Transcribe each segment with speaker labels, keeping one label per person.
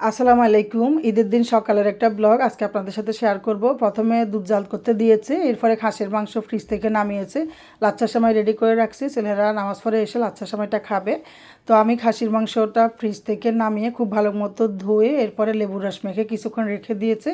Speaker 1: আসসালামু আলাইকুম। ঈদের দিন সকালের একটা ব্লগ আজকে আপনাদের সাথে শেয়ার করব। প্রথমে দুধ জাল করতে দিয়েছে, এরপরে খাসের মাংস ফ্রিজ থেকে নামিয়েছে। লাচ্চার সময় রেডি করে রাখছি, ছেলেরা নামাজ পরে এসে লাচ্চার সময়টা খাবে। তো আমি খাসির মাংসটা ফ্রিজ থেকে নামিয়ে খুব ভালো মতো ধুয়ে এরপরে লেবুর রস মেখে কিছুক্ষণ রেখে দিয়েছে।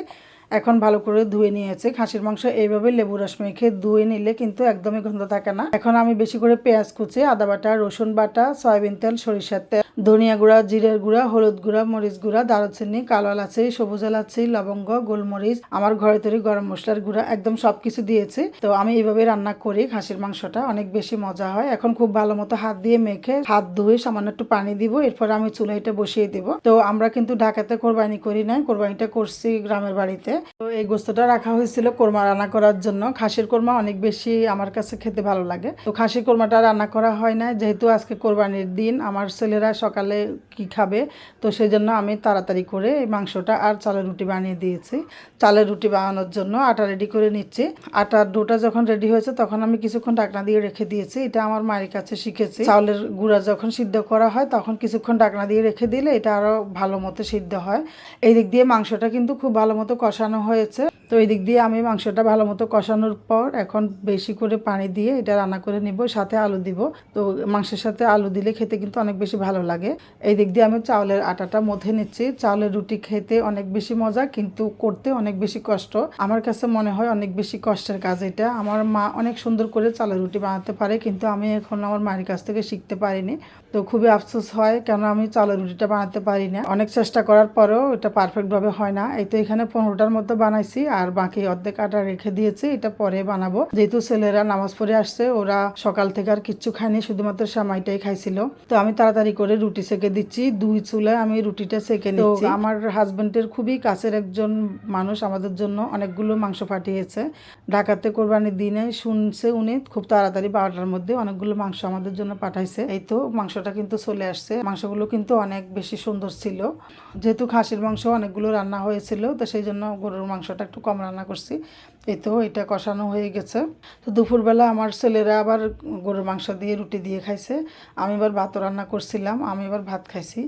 Speaker 1: এখন ভালো করে ধুয়ে নিয়েছে। খাসির মাংস এইভাবে লেবু রস মেখে ধুয়ে নিলে কিন্তু একদমই গন্ধ থাকে না। এখন আমি বেশি করে পেঁয়াজ কুচি, আদা বাটা, রসুন বাটা, সয়াবিন তেল, সরিষার তেল, ধনিয়া গুঁড়া, জিরের গুঁড়া, হলুদ গুঁড়া, মরিচ গুঁড়া, দারুচিনি, কালো এলাচি, সবুজ এলাচি, লবঙ্গ, গোলমরিচ, আমার ঘরে তৈরি গরম মশলার গুঁড়া একদম সব কিছু দিয়েছে। তো আমি এইভাবে রান্না করি খাসির মাংসটা, অনেক বেশি মজা হয়। এখন খুব ভালো মতো হাত দিয়ে মেখে হাত ধুয়ে সামান্য একটু পানি দিব, এরপর আমি চুলাইটা বসিয়ে দিব। তো আমরা কিন্তু ঢাকাতে কোরবানি করি না কোরবানিটা করছি গ্রামের বাড়িতে। তো এই গোস্তটা রাখা হয়েছিল কোরমা রান্না করার জন্য। খাসির কোরমা অনেক বেশি আমার কাছে খেতে ভালো লাগে। তো খাসির কোরমাটা রান্না করা হয় না। যেহেতু আজকে কোরবানির দিন, আমার ছেলেরা সকালে কি খাবে? তো সেই জন্য আমি তাড়াতাড়ি করে এই মাংসটা আর চালের রুটি বানিয়ে দিয়েছি। চালের রুটি বানানোর জন্য আটা রেডি করে নিচ্ছি। আটার ডোটা যখন রেডি হয়েছে, তখন আমি কিছুক্ষণ ঢাকনা দিয়ে রেখে দিয়েছি। এটা আমার মায়ের কাছে শিখেছি। চাউলের গুঁড়া যখন সিদ্ধ করা হয়, তখন কিছুক্ষণ ঢাকনা দিয়ে রেখে দিলে এটা আরও ভালো মতো সিদ্ধ হয়। এই দিক দিয়ে মাংসটা কিন্তু খুব ভালো মতো কষানো হয়েছে। তো এই দিক দিয়ে আমি মাংসটা ভালো মতো কষানোর পর এখন বেশি করে পানি দিয়ে এটা রান্না করে নিব, সাথে আলু দিব। তো মাংসের সাথে আলু দিলে খেতে কিন্তু অনেক বেশি ভালো লাগে। এই দিক দিয়ে আমি চাউলের আটাটা মধ্যে নিচ্ছি। চাউলের রুটি খেতে অনেক বেশি মজা, কিন্তু করতে অনেক বেশি কষ্ট। আমার কাছে মনে হয় অনেক বেশি কষ্টের কাজ এটা। আমার মা অনেক সুন্দর করে চালের রুটি বানাতে পারে, কিন্তু আমি এখন আমার মায়ের কাছ থেকে শিখতে পারিনি। তো খুবই আফসোস হয় কেন আমি চালের রুটিটা বানাতে পারি না। অনেক চেষ্টা করার পরেও এটা পারফেক্টভাবে হয় না। এই তো এখানে পনেরোটার মতো বানাইছি আর বাকি অর্ধেক আটা রেখে দিয়েছি এটা পরে বানাবো। যেহেতু ছেলেরা নামাজ পড়ে আসছে ওরা সকাল থেকে আর কিচ্ছু খায়নি শুধুমাত্র সামাইটাই খাইছিল। তো আমি তাড়াতাড়ি করে রুটি সেকে দিচ্ছি দুই চুলায় আমি রুটিটা সেকে নিচ্ছি। আমার হাজবেন্ডের খুবই কাছের একজন মানুষ আমাদের জন্য অনেকগুলো মাংস পাঠিয়েছে। ঢাকাতে কোরবানির দিনে শুনছে উনি খুব তাড়াতাড়ি বারোটার মধ্যে অনেকগুলো মাংস আমাদের জন্য পাঠাইছে। এই তো মাংসটা কিন্তু চলে আসছে। মাংসগুলো কিন্তু অনেক বেশি সুন্দর ছিল। যেহেতু খাসির মাংস অনেকগুলো রান্না হয়েছিল তো সেই জন্য গরুর মাংসটা একটু কম রান্না করছি। এই তো এটা কষানো হয়ে গেছে। তো দুপুরবেলা আমার ছেলেরা আবার গরুর মাংস দিয়ে রুটি দিয়ে খাইছে। আমি এবার ভাত রান্না করছিলাম, আমি এবার ভাত খাইছি।